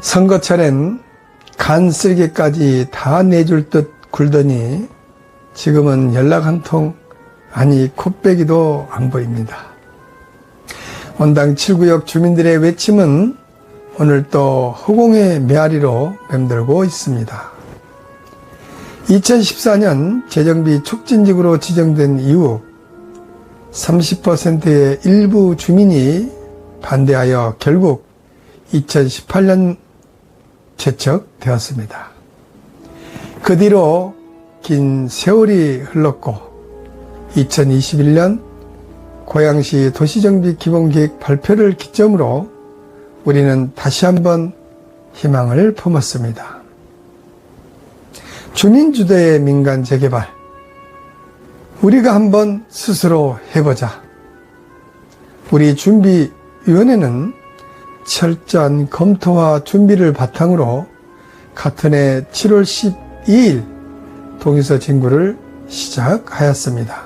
선거철엔 간 쓸개까지 다 내줄 듯 굴더니 지금은 연락 한 통, 아니 콧배기도 안 보입니다. 원당 7구역 주민들의 외침은 오늘 또 허공의 메아리로 맴돌고 있습니다. 2014년 재정비 촉진지구로 지정된 이후 30%의 일부 주민이 반대하여 결국 2018년 제척되었습니다. 그 뒤로 긴 세월이 흘렀고 2021년 고양시 도시정비 기본계획 발표를 기점으로 우리는 다시 한번 희망을 품었습니다. 주민주도의 민간 재개발. 우리가 한번 스스로 해보자. 우리 준비위원회는 철저한 검토와 준비를 바탕으로 같은 해 7월 12일 동의서 진구를 시작하였습니다.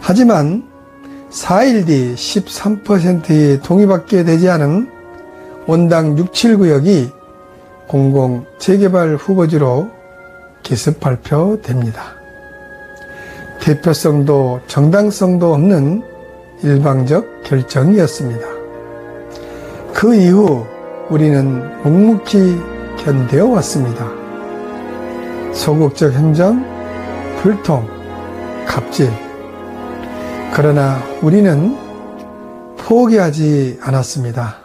하지만 4일 뒤 13%의 동의받게 되지 않은 원당 6, 7구역이 공공 재개발 후보지로 기습 발표됩니다. 대표성도 정당성도 없는 일방적 결정이었습니다. 그 이후 우리는 묵묵히 견뎌 왔습니다. 소극적 행정, 불통, 갑질. 그러나 우리는 포기하지 않았습니다.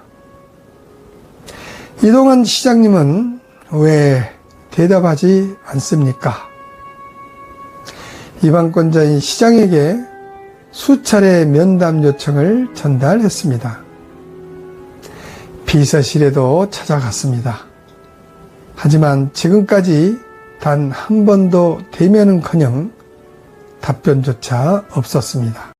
이동환 시장님은 왜 대답하지 않습니까? 이방권자인 시장에게 수차례 면담 요청을 전달했습니다. 비서실에도 찾아갔습니다. 하지만 지금까지 단 한 번도 대면은 커녕 답변조차 없었습니다.